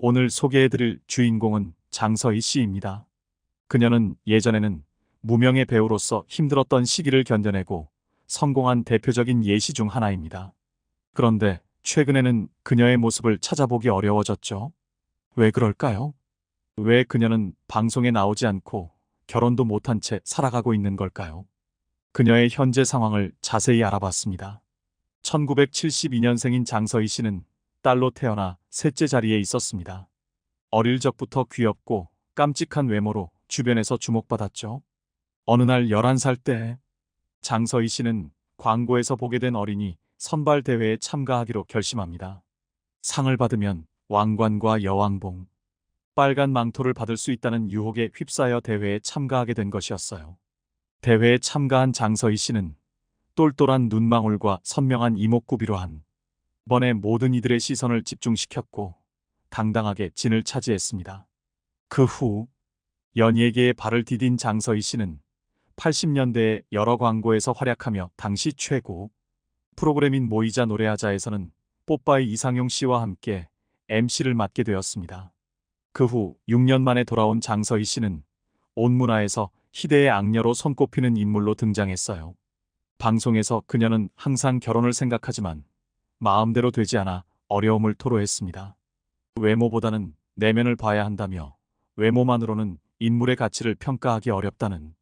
오늘 소개해드릴 주인공은 장서희 씨입니다. 그녀는 예전에는 무명의 배우로서 힘들었던 시기를 견뎌내고 성공한 대표적인 예시 중 하나입니다. 그런데 최근에는 그녀의 모습을 찾아보기 어려워졌죠. 왜 그럴까요? 왜 그녀는 방송에 나오지 않고 결혼도 못한 채 살아가고 있는 걸까요? 그녀의 현재 상황을 자세히 알아봤습니다. 1972년생인 장서희 씨는 딸로 태어나 셋째 자리에 있었습니다. 어릴 적부터 귀엽고 깜찍한 외모로 주변에서 주목받았죠. 어느 날 11살 때 장서희 씨는 광고에서 보게 된 어린이 선발 대회에 참가하기로 결심합니다. 상을 받으면 왕관과 여왕봉, 빨간 망토를 받을 수 있다는 유혹에 휩싸여 대회에 참가하게 된 것이었어요. 대회에 참가한 장서희 씨는 똘똘한 눈망울과 선명한 이목구비로 한 번에 모든 이들의 시선을 집중시켰고 당당하게 진을 차지했습니다. 그 후 연예계에 발을 디딘 장서희 씨는 80년대에 여러 광고에서 활약하며 당시 최고 프로그램인 모이자 노래하자에서는 뽀빠이 이상용 씨와 함께 MC를 맡게 되었습니다. 그 후 6년 만에 돌아온 장서희 씨는 온 문화에서 희대의 악녀로 손꼽히는 인물로 등장했어요. 방송에서 그녀는 항상 결혼을 생각하지만 마음대로 되지 않아 어려움을 토로했습니다. 외모보다는 내면을 봐야 한다며 외모만으로는 인물의 가치를 평가하기 어렵다는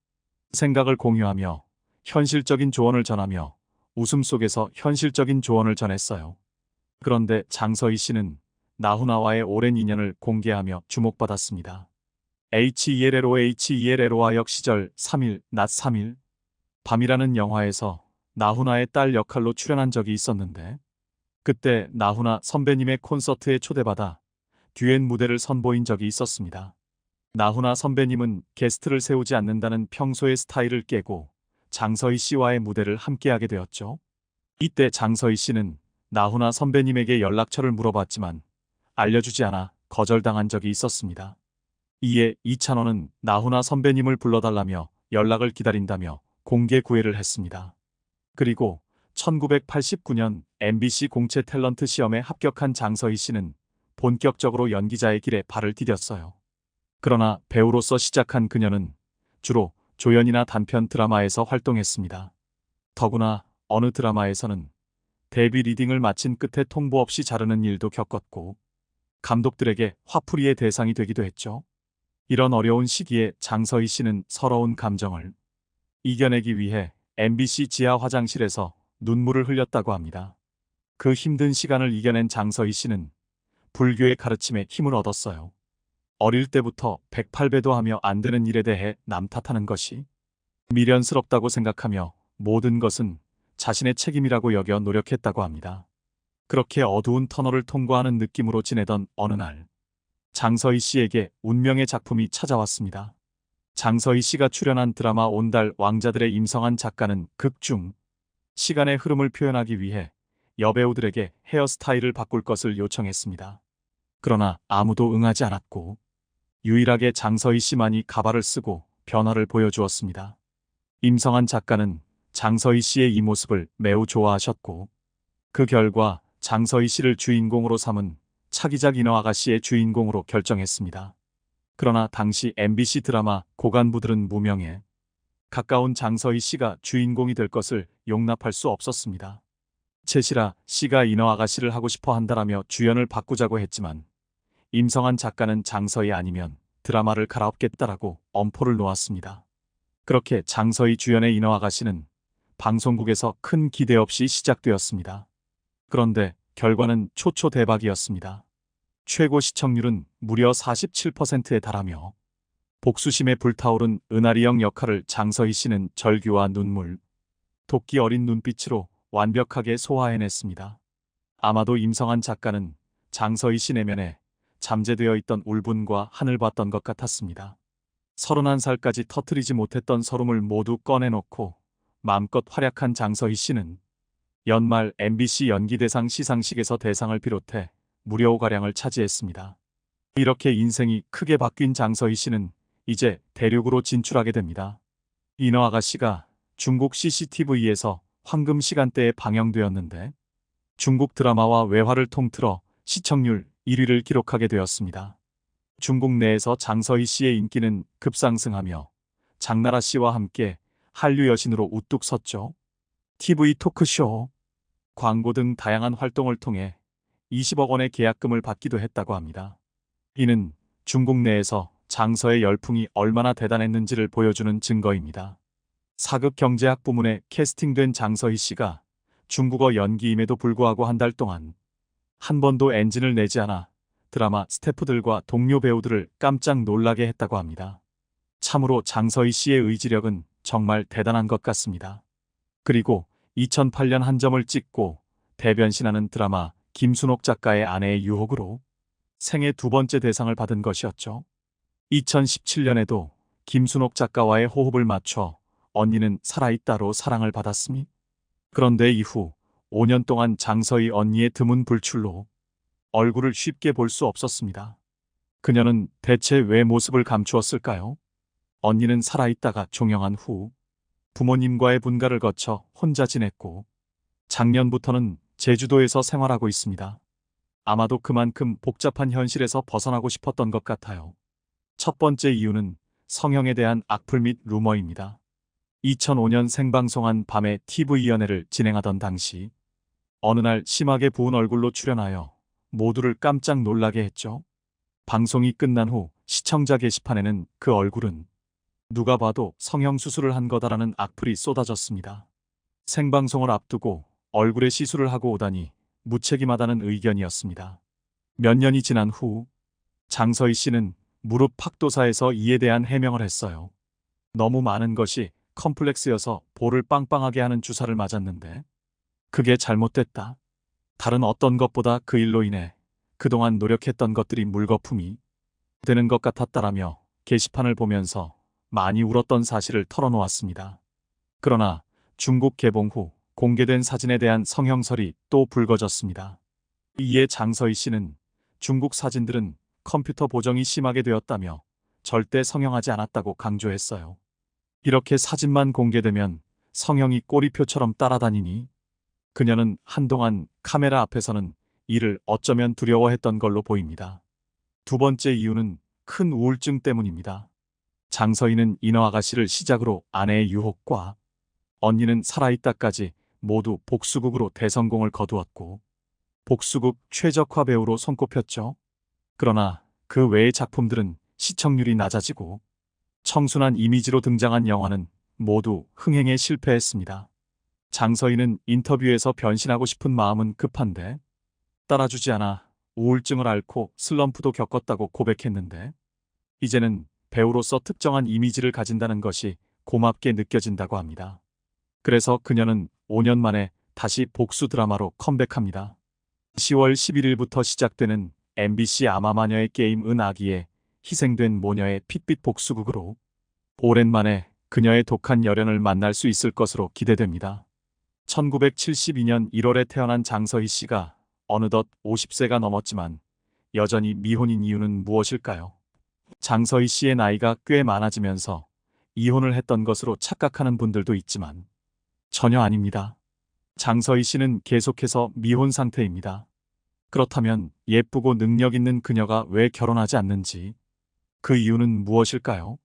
생각을 공유하며 현실적인 조언을 전하며 웃음 속에서 현실적인 조언을 전했어요. 그런데 장서희 씨는 나훈아와의 오랜 인연을 공개하며 주목받았습니다. HELLO HELLO와 역시절 3일 낮 3일 밤이라는 영화에서 나훈아의 딸 역할로 출연한 적이 있었는데 그때 나훈아 선배님의 콘서트에 초대받아 듀엣 무대를 선보인 적이 있었습니다. 나훈아 선배님은 게스트를 세우지 않는다는 평소의 스타일을 깨고 장서희 씨와의 무대를 함께하게 되었죠. 이때 장서희 씨는 나훈아 선배님에게 연락처를 물어봤지만 알려주지 않아 거절당한 적이 있었습니다. 이에 이찬원은 나훈아 선배님을 불러달라며 연락을 기다린다며 공개 구애를 했습니다. 그리고 1989년 MBC 공채 탤런트 시험에 합격한 장서희 씨는 본격적으로 연기자의 길에 발을 디뎠어요. 그러나 배우로서 시작한 그녀는 주로 조연이나 단편 드라마에서 활동했습니다. 더구나 어느 드라마에서는 데뷔 리딩을 마친 끝에 통보 없이 자르는 일도 겪었고 감독들에게 화풀이의 대상이 되기도 했죠. 이런 어려운 시기에 장서희 씨는 서러운 감정을 이겨내기 위해 MBC 지하 화장실에서 눈물을 흘렸다고 합니다. 그 힘든 시간을 이겨낸 장서희 씨는 불교의 가르침에 힘을 얻었어요. 어릴 때부터 108배도 하며 안 되는 일에 대해 남 탓하는 것이 미련스럽다고 생각하며 모든 것은 자신의 책임이라고 여겨 노력했다고 합니다. 그렇게 어두운 터널을 통과하는 느낌으로 지내던 어느 날 장서희 씨에게 운명의 작품이 찾아왔습니다. 장서희 씨가 출연한 드라마 온달 왕자들의 임성한 작가는 극중 시간의 흐름을 표현하기 위해 여배우들에게 헤어스타일을 바꿀 것을 요청했습니다. 그러나 아무도 응하지 않았고 유일하게 장서희 씨만이 가발을 쓰고 변화를 보여주었습니다. 임성한 작가는 장서희 씨의 이 모습을 매우 좋아하셨고 그 결과 장서희 씨를 주인공으로 삼은 차기작 인어 아가씨의 주인공으로 결정했습니다. 그러나 당시 MBC 드라마 고간부들은 무명해 가까운 장서희 씨가 주인공이 될 것을 용납할 수 없었습니다. 채시라 씨가 인어 아가씨를 하고 싶어 한다라며 주연을 바꾸자고 했지만 임성한 작가는 장서희 아니면 드라마를 갈아엎겠다라고 엄포를 놓았습니다. 그렇게 장서희 주연의 인어 아가씨는 방송국에서 큰 기대 없이 시작되었습니다. 그런데 결과는 초초대박이었습니다. 최고 시청률은 무려 47%에 달하며 복수심에 불타오른 은하리영 역할을 장서희 씨는 절규와 눈물, 도끼 어린 눈빛으로 완벽하게 소화해냈습니다. 아마도 임성한 작가는 장서희 씨 내면에 잠재되어 있던 울분과 한을 봤던 것 같았습니다. 31살까지 터트리지 못했던 서름을 모두 꺼내놓고 마음껏 활약한 장서희 씨는 연말 MBC 연기대상 시상식에서 대상을 비롯해 무려 5가량을 차지했습니다. 이렇게 인생이 크게 바뀐 장서희 씨는 이제 대륙으로 진출하게 됩니다. 인어 아가씨가 중국 CCTV에서 황금 시간대에 방영되었는데 중국 드라마와 외화를 통틀어 시청률 1위를 기록하게 되었습니다. 중국 내에서 장서희 씨의 인기는 급상승하며 장나라 씨와 함께 한류 여신으로 우뚝 섰죠. TV 토크쇼, 광고 등 다양한 활동을 통해 20억 원의 계약금을 받기도 했다고 합니다. 이는 중국 내에서 장서의 열풍이 얼마나 대단했는지를 보여주는 증거입니다. 사극 경제학 부문에 캐스팅된 장서희 씨가 중국어 연기임에도 불구하고 한 달 동안 한 번도 엔진을 내지 않아 드라마 스태프들과 동료 배우들을 깜짝 놀라게 했다고 합니다. 참으로 장서희 씨의 의지력은 정말 대단한 것 같습니다. 그리고 2008년 한 점을 찍고 대변신하는 드라마 김순옥 작가의 아내의 유혹으로 생애 두 번째 대상을 받은 것이었죠. 2017년에도 김순옥 작가와의 호흡을 맞춰 언니는 살아있다로 사랑을 받았으니 그런데 이후 5년 동안 장서희 언니의 드문 불출로 얼굴을 쉽게 볼 수 없었습니다. 그녀는 대체 왜 모습을 감추었을까요? 언니는 살아있다가 종영한 후 부모님과의 분가를 거쳐 혼자 지냈고 작년부터는 제주도에서 생활하고 있습니다. 아마도 그만큼 복잡한 현실에서 벗어나고 싶었던 것 같아요. 첫 번째 이유는 성형에 대한 악플 및 루머입니다. 2005년 생방송한 밤에 TV 연애를 진행하던 당시 어느 날 심하게 부은 얼굴로 출연하여 모두를 깜짝 놀라게 했죠. 방송이 끝난 후 시청자 게시판에는 그 얼굴은 누가 봐도 성형수술을 한 거다라는 악플이 쏟아졌습니다. 생방송을 앞두고 얼굴에 시술을 하고 오다니 무책임하다는 의견이었습니다. 몇 년이 지난 후 장서희 씨는 무릎 박도사에서 이에 대한 해명을 했어요. 너무 많은 것이 컴플렉스여서 볼을 빵빵하게 하는 주사를 맞았는데 그게 잘못됐다. 다른 어떤 것보다 그 일로 인해 그동안 노력했던 것들이 물거품이 되는 것 같았다라며 게시판을 보면서 많이 울었던 사실을 털어놓았습니다. 그러나 중국 개봉 후 공개된 사진에 대한 성형설이 또 불거졌습니다. 이에 장서희 씨는 중국 사진들은 컴퓨터 보정이 심하게 되었다며 절대 성형하지 않았다고 강조했어요. 이렇게 사진만 공개되면 성형이 꼬리표처럼 따라다니니 그녀는 한동안 카메라 앞에서는 이를 어쩌면 두려워했던 걸로 보입니다. 두 번째 이유는 큰 우울증 때문입니다. 장서희는 인어 아가씨를 시작으로 아내의 유혹과 언니는 살아있다까지 모두 복수극으로 대성공을 거두었고 복수극 최적화 배우로 손꼽혔죠. 그러나 그 외의 작품들은 시청률이 낮아지고 청순한 이미지로 등장한 영화는 모두 흥행에 실패했습니다. 장서희는 인터뷰에서 변신하고 싶은 마음은 급한데 따라주지 않아 우울증을 앓고 슬럼프도 겪었다고 고백했는데 이제는 배우로서 특정한 이미지를 가진다는 것이 고맙게 느껴진다고 합니다. 그래서 그녀는 5년 만에 다시 복수 드라마로 컴백합니다. 10월 11일부터 시작되는 MBC 아마마녀의 게임 은아기에 희생된 모녀의 핏빛 복수극으로 오랜만에 그녀의 독한 열연을 만날 수 있을 것으로 기대됩니다. 1972년 1월에 태어난 장서희 씨가 어느덧 50세가 넘었지만 여전히 미혼인 이유는 무엇일까요? 장서희 씨의 나이가 꽤 많아지면서 이혼을 했던 것으로 착각하는 분들도 있지만 전혀 아닙니다. 장서희 씨는 계속해서 미혼 상태입니다. 그렇다면 예쁘고 능력 있는 그녀가 왜 결혼하지 않는지 그 이유는 무엇일까요?